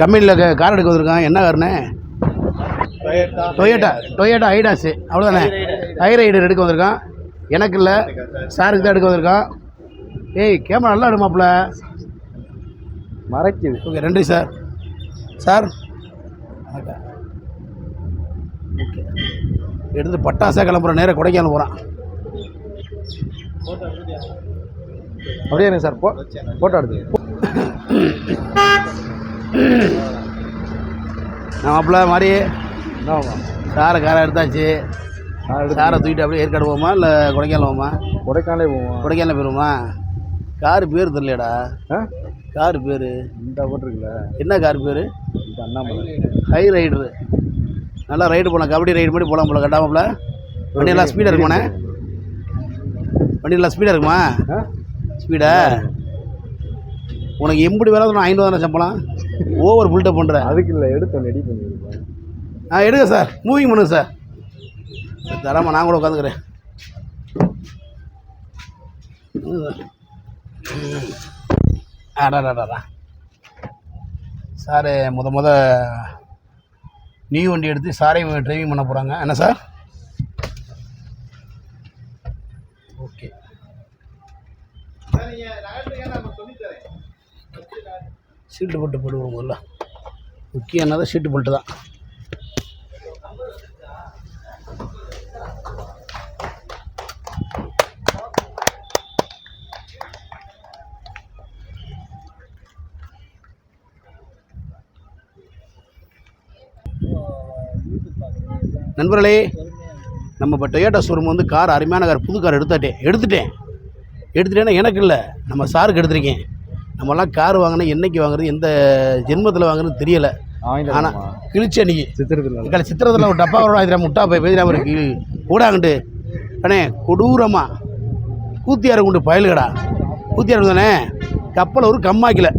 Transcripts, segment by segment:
கம்பெனியில் கார் எடுக்க வந்திருக்கான். என்ன காருண்ணே டொயோட்டா டொயோட்டா ஐடாஸு அவ்வளோதானே ஹை ரைடர் எடுக்க வந்திருக்கான். எனக்கு இல்லை. சாருக்கு தான் எடுக்க வந்திருக்கான். ஏய் கேமரா நல்லா எடுமாப்ல. மறைக்குது ஓகே நன்றி சார் சார் எடுத்து பட்டாசா கிளம்புற நேரம் கொடைக்கானல் போகிறான் அப்படியே சார் போ. ஃபோட்டோ எடுத்து மாப்பிள்ள மாதிரி சாரை காரை எடுத்தாச்சு. நான் எடுத்து சாரை தூக்கிட்டு அப்படியே ஏற்காடு போமா இல்லை கொடைக்கானல் போமா கொடைக்கானலே போவோம்? கொடைக்கானல் போயிருமா கார் பேர் தெரியலடா. கார் பேர். இந்த போட்டிருக்குல்ல. என்ன கார் பேர்? அண்ணாமலை. High rider. நல்லா ரைடு போனேன் கபடி ரைடு மாதிரி போகலாம் போல. கட்டாமப்பில் வண்டியெல்லாம் ஸ்பீடாக இருக்குமாண்ணே? வண்டியெல்லாம் ஸ்பீடாக இருக்குமா? ஆ? ஸ்பீடா? உனக்கு எம்படி வேலை நான் ஐநூறு தானே சம்பளம்? ஓவர் புல்டப் பண்ணுறேன் அதுக்கு இல்லை எடுத்து ரெடி பண்ணிருக்கேன் ஆ எடுங்க சார். மூவிங் பண்ணுங்க சார். தராமல் நான் கூட உட்காந்துக்கிறேன். அடாடாடா சார் முத முத நியூ வண்டி எடுத்து சாரை டிரைவிங் பண்ண போகிறாங்க என்ன சார்? ஓகே சீட்டு போட்டு போடுவோம் முதல்ல. முக்கியமானது சீட்டு போட்டு தான். நண்பர்களே நம்ம இப்போ டொயோட்டா ஷோரூம் வந்து கார் அருமையான கார் புது கார் எடுத்துட்டேன் எடுத்துட்டேன். எடுத்துட்டேன்னா எனக்கு இல்லை. நம்ம சாருக்கு எடுத்திருக்கேன். நம்மளாம் கார் வாங்கினா என்னைக்கு வாங்குறது? எந்த ஜென்மத்தில் வாங்குறது தெரியலை. ஆனால் கிழிச்சு அன்னைக்கு. சித்திரத்தில் சித்திரத்தில் ஒரு டப்பா வரும் அதில் முட்டா போய் போய் நம்ம இருக்கு. கூடாங்கண்டு அண்ணே கொடூரமாக கூத்தியார் கொண்டு பயலுகடா. கூத்தியார் தானே? கப்பலை ஒரு கம்மாக்கில.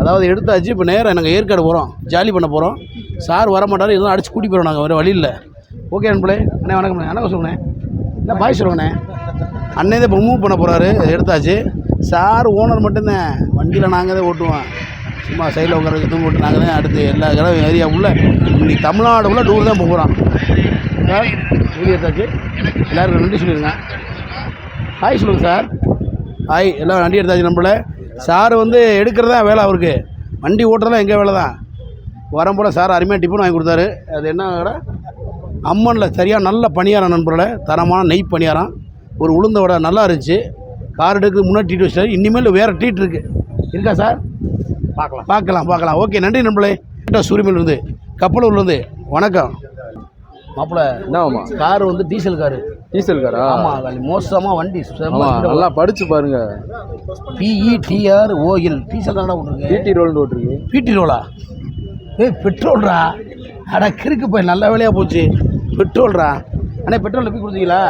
அதாவது எடுத்தாச்சு இப்போ நேரம் நாங்கள் ஏற்காடு போகிறோம் ஜாலி பண்ண போகிறோம் சார் வர மாட்டார் எதுவும் அடிச்சு கூட்டி போகிறோம் நாங்கள் வேறு வழி ஓகே அன்பளே அண்ணே வணக்கம் வணக்கம் சொல்லுங்கண்ணே. இல்லை பாய் சொல்லுங்கண்ணே. அண்ணே தான் இப்போ மூவ் பண்ண போகிறாரு எடுத்தாச்சு. சார் ஓனர் மட்டும்தான். வண்டியில் நாங்கள் தான் ஓட்டுவோம். சும்மா சைடில் உட்கார தூங்க விட்டு நாங்கள் தான் அடுத்து எல்லா இடம் ஏரியா உள்ள இன்னைக்கு தமிழ்நாடு உள்ள டூர் தான் போகிறோம் சார் வீடியோ எடுத்தாச்சு. எல்லாருக்கும் நன்றி சொல்லிடுங்க. ஹாய் சொல்லுங்கள் சார். ஹாய் எல்லாம் வண்டி எடுத்தாச்சு நம்மள. சார் வந்து எடுக்கிறதா வேலை அவருக்கு. வண்டி ஓட்டுறதுலாம் எங்கள் வேலை தான்? வரும்போல சார் அருமையாக டிஃபன் வாங்கி கொடுத்தாரு. அது என்ன கடை? அம்மனில் சரியாக நல்ல பணியாரம் நண்பர்களே. தரமான நெய் பணியாரம். ஒரு உளுந்த வடை நல்லா இருந்துச்சு. கார் எடுக்க முன்னாடி ட்ரீட் வச்சாரு இனிமேல் வேறு ட்ரீட் இருக்குது இருக்கா சார்? பார்க்கலாம். பார்க்கலாம் பார்க்கலாம். ஓகே நன்றி நண்பர்களே. சூரியமில் இருந்து கப்பலூர்லேருந்து. வணக்கம். மாப்பிள்ள என்னவாமா கார் வந்து டீசல் காரு. டீசல் காரா? ஆமாம் மோசமாக வண்டி. நல்லா படிச்சு பாருங்க. பிஇடிஆர் ஓஎல் டீசல் தானடா விட்ருக்கு டிடி ரோல்னு ஓட்டிருக்கு பிடி ரோலா ஏய் பெட்ரோல்ரா அட கிறுக்கு போய் நல்ல வேலையாக போச்சு. பெட்ரோல்ரா அண்ணே பெட்ரோல் எப்படி கொடுத்தீங்களா?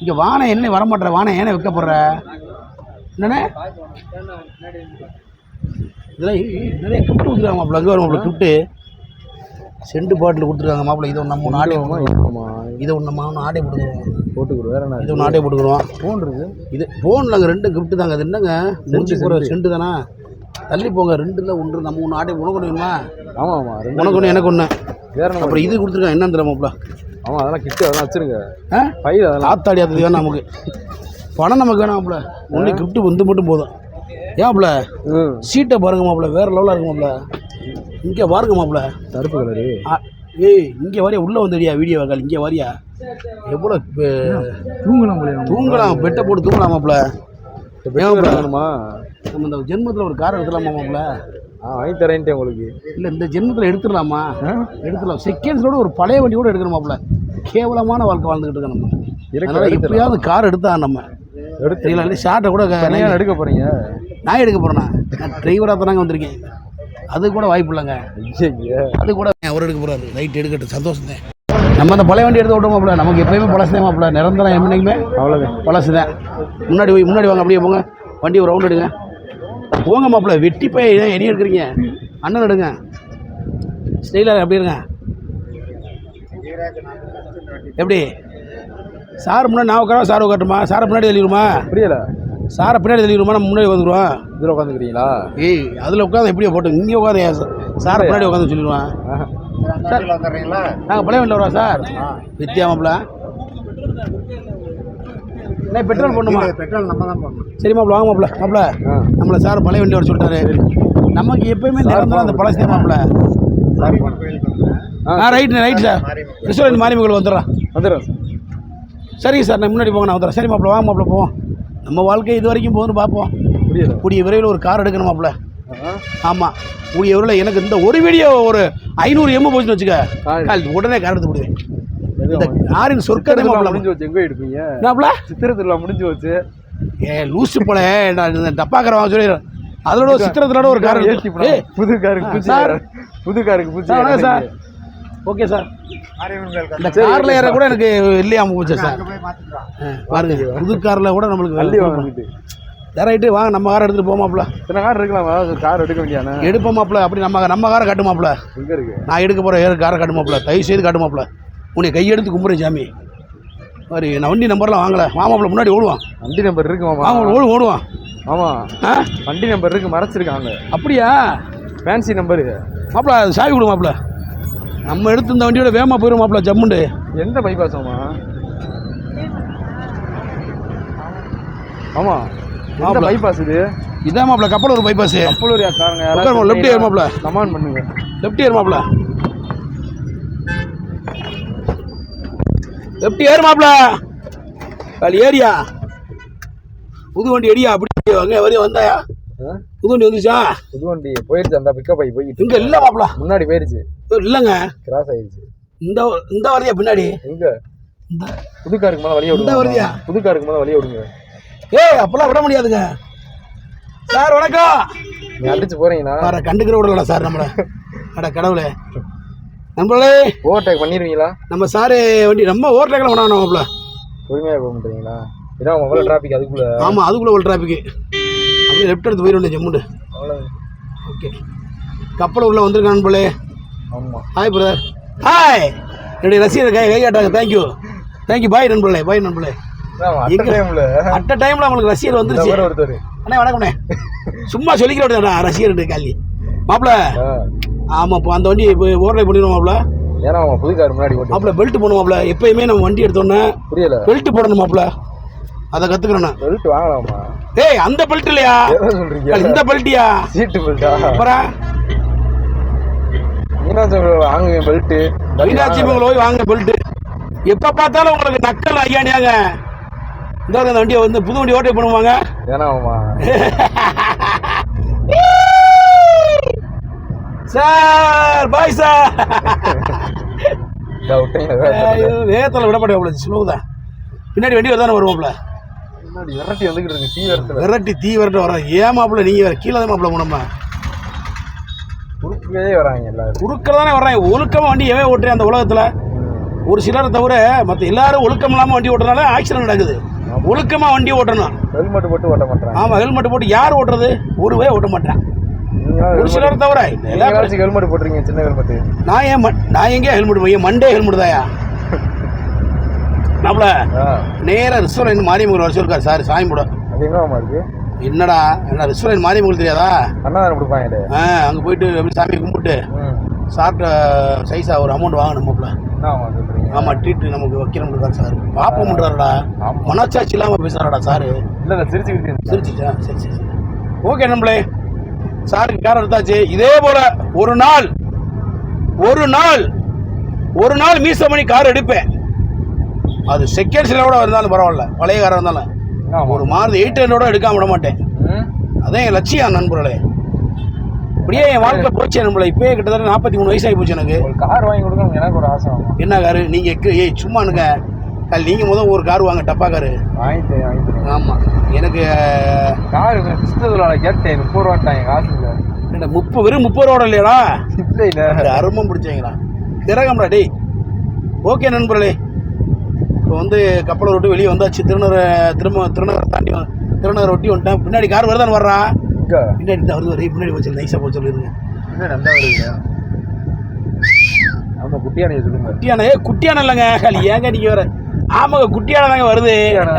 இங்கே வானை என்ன வரமாட்டேற? வானை ஏனே விற்க போடுற என்னண்ணே? இதெல்லாம் நிறைய கிஃப்ட் கொடுத்துருக்காங்க மாப்பிள்ள. அங்கே வரும் மாப்பிள்ள கிஃப்ட்டு செண்டு பாட்டில் கொடுத்துருக்காங்க மாப்பிள்ள. இதை ஒன்று நம்ம ஒன்று ஆடை இதை ஒன்று நம்ம ஒன்று ஆடை போட்டுக்கிறோம். போட்டுக்கிறோம். வேற என்ன? இது ஒன்று ஆடை போட்டுக்கிறோம். ஃபோன் இருக்கு. இது ஃபோனில் அங்கே ரெண்டு கிஃப்ட்டு தாங்க. அது என்னங்க? முடிச்சு போகிற செண்டு. தானே? தள்ளி போங்க. ரெண்டுல ஒன்று நம்ம ஒன்று ஆட்டை உனக்கு ஒன்று வேணுமா? ஆமா ஆமா. ரெண்டு உனக்கு ஒன்று எனக்கு ஒன்று வேற அப்புறம் இது கொடுத்துருக்கான் என்னன்னு தெரியுமாப்ல ஆமா அதெல்லாம் கிட்ட அதெல்லாம் வச்சிருங்க. ஆ? ஃபைல் அதெல்லாம். காத்தாடி அது வேணும் நமக்கு. பணம் நமக்கு வேணாம்ல ஒன்லி கிஃப்ட்டு வந்து மட்டும் போதும். ஏன்ப்ல ம் சீட்டை பாருங்க மாப்ள வேறு லெவலாக இருக்கு மாப்ள இங்கே பாருங்க மாப்ள கருப்பு கலரு ஆ, ஏய் இங்கே வரியா? உள்ளே வந்துடியா வீடியோ கால்? இங்கே வரியா? எவ்வளோ தூங்கலாம் தூங்கலாம் பெட்டை போட்டு தூங்கலாம் மாப்ள ஏன் bro? வேணுமா நம்ம இந்த ஜென்மத்தில் ஒரு கார் எடுத்துலாமா மாப்ள ஆ வாங்கி தரேன்ட்டேன் உங்களுக்கு. இல்லை இந்த ஜென்மத்தில் எடுத்துடலாமா? எடுத்துடலாம். செகண்ட்ஸோட ஒரு பழைய வண்டி கூட எடுக்கணுமாப்ல. கேவலமான வாழ்க்கை வாழ்ந்துக்கிட்டு இருக்கோம் நம்ம. அதனால். எப்படியாவது கார் எடுத்தா நம்ம. எடுத்து ஷார்ட்டை கூட தனியாக எடுக்க போறீங்க? நான் எடுக்க போகிறேண்ணா நான் டிரைவராக தானங்க வந்திருக்கேன். அது கூட வாய்ப்பு இல்லைங்க. அது கூட அவர் எடுக்க போகிறாரு ரைட் எடுக்கட்டும் சந்தோஷம் தான். நம்ம அந்த பழைய வண்டி எடுத்து விட்டோம் மாப்பிள நமக்கு எப்பயுமே பழசு தான் மாப்பிள நிரந்தரம் என்னைக்குமே அவ்வளோதான் பழசு தான். முன்னாடி போய் முன்னாடி வாங்க அப்படியே போங்க. வண்டி ஒரு ரவுண்ட் எடுங்க. போங்க மாப்பிள வெட்டி போய் ஏன் எடி எடுக்கிறீங்க? அண்ணன் எடுங்க. ஸ்டைலாக எப்படி இருங்க? எப்படி? சார் முன்னாடி நான் உட்காரவா? சார் உட்காட்டுமா சாரை முன்னாடி எழுதிடுமா புரியல. சாரை பின்னாடி தள்ளிடுமா? நம்ம முன்னாடி வந்துடுவோம் இதில் உட்காந்துக்கிறீங்களா? ஏய் அதில் உட்காந்து எப்படியா போட்டு இங்கே உட்காந்து சாரை பின்னாடி உட்காந்து சொல்லிடுவான் சார் நாங்கள் பழைய வண்டியில் வரோம் சார்? வித்தியா மாப்பிள என்ன பெட்ரோல் போடணுமா? பெட்ரோல் நம்ம தான் போடணும். சரி மாப்பிள வாங்க மாப்பிள மாப்பிள. ஆ. நம்மளை சார் பழைய வண்டி வர சொல்லிட்டாரு. நமக்கு எப்பயுமே நிரந்தரம் அந்த பழசே மாப்பிள? சாரி ஆ. Right right sir. Restaurant Mariamman வந்துடுறேன். வந்துடுறேன் சரிங்க சார் நான் முன்னாடி போங்க நான் வந்துடுறேன். சரி மாப்பிள வாங்க மாப்பிள போவோம். நம்ம வாழ்க்கை இது வரைக்கும் போகுதுன்னு பார்ப்போம். புரியல கூடிய விரைவில் ஒரு கார் எடுக்கணும் மாப்பிள. ஆ. ஆமாம் கூடிய விரைவில் எனக்கு இந்த ஒரு வீடியோ ஒரு ஐநூறு எம்மு போச்சுன்னு வச்சுக்க. உடனே கார் எடுத்து போடுவேன் இந்த சித்திரத்தில் மாப்பிள முடிஞ்சு வச்சு எங்கே எடுப்பீங்க மாப்பிள சித்திரத்தில் முடிஞ்சு வச்சு. ஏ லூசு போல. நான் இந்த டப்பாக்கார வாங்க சொல்லிடுறேன். அதோட ஒரு சித்திரத்தோட ஒரு கார் ஏற்றி போனா புது காருக்கு பூச்சி சார். புது காருக்கு பூச்சி சார் ஓகே சார். இந்த காரில் ஏற கூட எனக்கு இல்லையாம போச்சு சார்? பாருங்க. புது காரில் கூட நம்மளுக்கு வாங்கிட்டு. ரைட்டு வாங்க நம்ம காரை எடுத்துகிட்டு போமாப்ல இத்தனை கார் இருக்கலாமா கார் எடுக்க வேண்டியானே எடுப்போமாப்ல அப்படி நம்ம நம்ம காரை காட்டுமாப்ல எங்கே இருக்கு? நான் எடுக்க போகிற ஏறு காரை காட்டுமாப்ல தயவு செய்து காட்டுமாப்ல உன்னை கையெடுத்து கும்பிட்றேன் சாமி. சரி நான் வண்டி நம்பர்லாம் வாங்கலை. மாமாப்ல முன்னாடி ஓடுவான். வண்டி நம்பர் இருக்கு மாமா. வாங்க ஓடு ஓடுவான். ஆமா ஆ? வண்டி நம்பர் இருக்கு மறைச்சிருக்காங்க. அப்படியா? ஃபேன்சி நம்பரு மாப்பிள அது சாவி கொடு மாப்பிள நம்ம எடுத்து இந்த வண்டியோட வேகமாக போயிடும் மாப்பிள ஜம்முண்டு. எந்த பைபாஸ் ஆமா ஆமா எந்த மாப்ள. பைபாஸ் இது? இதான் மாப்பிள கப்பல் ஒரு பைபாஸ் கப்பலூர் காரங்க உட்காருமா, left ear மாப்ள. கமான் பண்ணுங்க. லெஃப்ட் ஏர் மாப்பிள லெஃப்ட் ஏர் மாப்பிள காலி ஏரியா புது வண்டி எடியா? அப்படி அங்கே வரையும் வந்தாயா? புது வண்டி வந்துச்சா? புது வண்டி போயிருச்சு அந்த பிக்கப் ஆகி போயிட்டு இங்கே இல்லை மாப்பிள முன்னாடி போயிருச்சு. இல்லைங்க. கிராஸ் ஆயிருச்சு. இந்த இந்த வரையா பின்னாடி? எங்க? இந்த புது காருக்கு மேல வழிய விடுங்க வருதியா? புது காருக்கு மேல வழிய விடுங்க. ஏய் அப்பெல்லாம் விட முடியாதுங்க. சார் வணக்கம். நீ அடிச்சு போறீங்கன்னா வேற கண்டுக்கிற விடல சார் நம்மளை. அட கடவுளே. நண்பர்களே ஓவர்டேக் பண்ணிடுவீங்களா நம்ம சாரு வண்டி நம்ம ஓவர்டேக்கில் பண்ண மாப்பிள பொறுமையாக போக மாட்டீங்களா? இதான் முதல்ல டிராபிக் அதுக்குள்ள. ஆமாம் அதுக்குள்ளே ஒரு டிராஃபிக்கு அப்படியே லெஃப்ட் எடுத்து போயிடும் ஜம்முண்டு அவ்வளோ ஓகே கப்பல் உள்ள வந்திருக்கான் போலே ஆமா. ஹாய் பிரதர் ஹாய் என்னுடைய ரசிகர் கை கை காட்டாங்க தேங்க்யூ தேங்க்யூ பாய் நண்பர்களே. பாய் நண்பர்களே. எங்க? டைம்ல உங்களுக்கு ரசிகர் வந்துருச்சு. அண்ணே வணக்கம்ண்ணே. சும்மா சொல்லிக்கிற விடா ரசிகர் காலி. மாப்பிள ஆ. ஆமாம் இப்போ அந்த வண்டி இப்போ ஓவர்டேக் பண்ணிடுவோம் மாப்பிள ஏன்னா அவன் புது கார் முன்னாடி ஓட்டு மாப்பிள பெல்ட் போடணும் மாப்பிள எப்பயுமே நம்ம வண்டி எடுத்தோன்னே புரியல. பெல்ட் போடணும் மாப்பிள அதை கற்றுக்கிறேன் நான். பெல்ட் வாங்கலாமா? ஏய் அந்த பெல்ட் இல்லையா? சொல்றீங்க? இந்த பெல்ட்டியா சீட்டு பெல்ட்டா அப்புறம்? மீனாட்சி பெல்ட்டு மீனாட்சி போய் வாங்க. பெல்ட் எப்போ பார்த்தாலும் உங்களுக்கு நக்கல் ஐயாண்டியாங்க இந்த வண்டியை வந்து புது வண்டி ஓட்டை பண்ணுவாங்க ஏன்னா சார் பாய் சார் வேகத்தில் விடப்பட அவ்வளோ ஸ்லோ தான் பின்னாடி வண்டி வருதானே முன்னாடி விரட்டி வந்துகிட்டு இருக்கு டீ வரத்துல விரட்டி தீ விரட்ட வர ஏன் மாப்பிள நீங்கள் வேறு கீழே தான் மாப்பிள போனோம்மா குறுக்கே வராங்க எல்லாரும். குறுக்கில் தானே வர்றேன் ஒழுக்கமாக வண்டி எவன் ஓட்டுறேன் அந்த உலகத்தில்? ஒரு சிலரை தவிர மற்ற எல்லாரும் ஒழுக்கம் இல்லாமல் வண்டி ஓட்டுறதுனால ஆக்சிடென்ட் நடக்குது. ஒழுக்கமாக வண்டி ஓட்டணும். ஹெல்மெட் போட்டு ஓட்ட மாட்டாங்க ஆமாம் ஹெல்மெட் போட்டு யார் ஓட்டுறது? ஒருவே ஓட்ட மாட்டேன் ஒரு சிலர் தவிர ஹெல்மெட் போட்டுருங்க சின்ன ஹெல்மெட் நான் ஏன் நான் எங்கே ஹெல்மெட் போய் மண்டே ஹெல்மெட் தாயா? நம்மள நேராக ரெஸ்டாரண்ட் மாரியம்மன் வர சொல்லிருக்காரு சார் சாமி இருக்கு? என்னடா என்ன ரெஸ்டாரண்ட் மாரியம்மன் தெரியாதா? அண்ணா தானே கொடுப்பாங்க ஆ அங்கே போயிட்டு அப்படியே சாமி கும்பிட்டு சாப்பிட்ட சைஸாக ஒரு அமௌண்ட் வாங்கணும் மாப்பிள. என்ன ஆமா சொல்றீங்க? ஆமாம் ட்ரீட் நமக்கு வைக்கணும்னு சார். பாப்போம்ன்றாருடா ஆமா. மனச்சாட்சி இல்லாமல் பேசுகிறாடா சாரு. இல்ல சிரிச்சுக்கிட்டு சிரிச்சிச்சா சரி சரி சரி. ஓகே நம்மளே சாருக்கு கார் எடுத்தாச்சு இதே போல ஒரு நாள் ஒரு நாள் ஒரு நாள் மீச மணி கார் எடுப்பேன். அது செகண்ட்ஸில் கூட இருந்தாலும் பரவாயில்ல. பழைய காராக இருந்தாலும் ஒரு மாறுதி எயிட் ஹண்ட்ரடோட எடுக்காம விட மாட்டேன். அதான் என் லட்சியம் நண்பர்களே. இப்படியே என் வாழ்க்கை போச்சு நம்மள இப்பயே கிட்டத்தட்ட நாற்பத்தி மூணு வயசாகி போச்சு எனக்கு. கார் வாங்கி கொடுக்கணும் எனக்கு ஒரு ஆசை. என்ன காரு? நீங்கள் ஏய் சும்மானுங்க நீங்கள் முதல் ஒரு கார் வாங்க டப்பா காரு. வாங்கிட்டு வாங்கிட்டு ஆமாம் எனக்கு கார் கிறிஸ்தவர்களோட கேட்டேன் முப்பது ரூபாட்டாங்க காசு இல்லை என்ன முப்பது வெறும் முப்பது ரூபா இல்லையாடா இல்லை இல்லை. அருமம் பிடிச்சவங்களா? கிரகம்டா டேய். ஓகே நண்பர்களே. இப்போ வந்து கப்பலை விட்டு வெளியே வந்தாச்சு. திருநகரை திரும்ப திருநகரை தாண்டி திருநகரை ஒட்டி வந்துட்டேன். பின்னாடி கார் வருதான்னு வர்றா? இங்க. பின்னாடி இந்த வருது வரே பின்னாடி வச்சு நைஸாக போச்சு சொல்லிடுங்க என்ன நந்தா வருவீங்க ஆமா குட்டியானையை சொல்லுங்க. குட்டியான குட்டியான இல்லைங்க. காலி ஏங்க நீங்கள் வேற? ஆமாங்க குட்டியான தாங்க வருது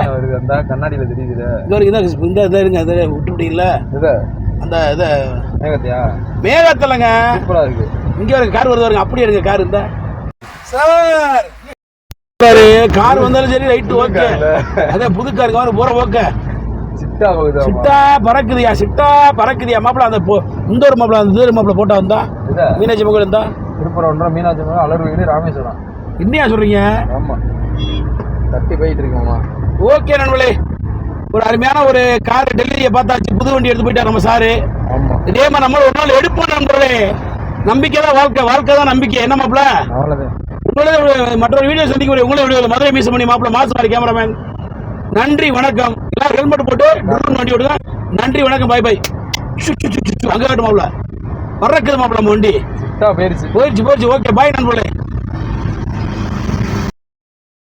வருது. அந்த கண்ணாடியில தான் இந்த இதை இருங்க இதை விட்டு இது அந்த இதை. மேகத்தியா? மேகத்திலங்க. சூப்பரா இருக்கு. இங்க ஒரு கார் வருது பாருங்க அப்படியே இருங்க கார் இந்த. சார்! பாரு கார் வந்தாலும் சரி ரைட் ஓகே. அதே புது காருங்க வர போற ஓகே சிட்டா போகுது. சிட்டா பறக்குதியா சிட்டா பறக்குதியா மாப்பிள அந்த இந்த ஒரு மாப்பிள அந்த இந்த மாப்பிள போட்டா வந்தா? மீனாட்சி மகள் இருந்தா திருப்பூர் ஒன்றரை மீனாட்சி மகன் அலர்வீடு ராமேஸ்வரம். என்னையா சொல்றீங்க? ஆமா. தட்டி போயிட்டு இருக்கோமா ஓகே நண்பர்களே. ஒரு அருமையான ஒரு கார் டெல்லியை பார்த்தாச்சு. புது வண்டி எடுத்து போயிட்டார் நம்ம சாரு. ஆமா. இதே மாதிரி நம்ம ஒரு நாள் எடுப்போம் நண்பர்களே. நம்பிக்கை தான் வாழ்க்கை. வாழ்க்கை தான் நம்பிக்கை. என்ன மாப்பிள? அவ்வளவுதான். உங்களே ஒரு- மற்றொரு வீடியோ சந்திக்க முடியும் உங்களே வீடியோ மதுரை மீச பண்ணி மாப்பிள மாசு கேமராமேன் நன்றி வணக்கம். எல்லாரும் ஹெல்மெட் போட்டு வண்டி விடுங்க நன்றி வணக்கம். பாய் பாய் அங்க மாப்பிள. பறக்குது மாப்பிள வண்டி. போயிடுச்சு போயிடுச்சு ஓகே பாய் நண்பர்களே.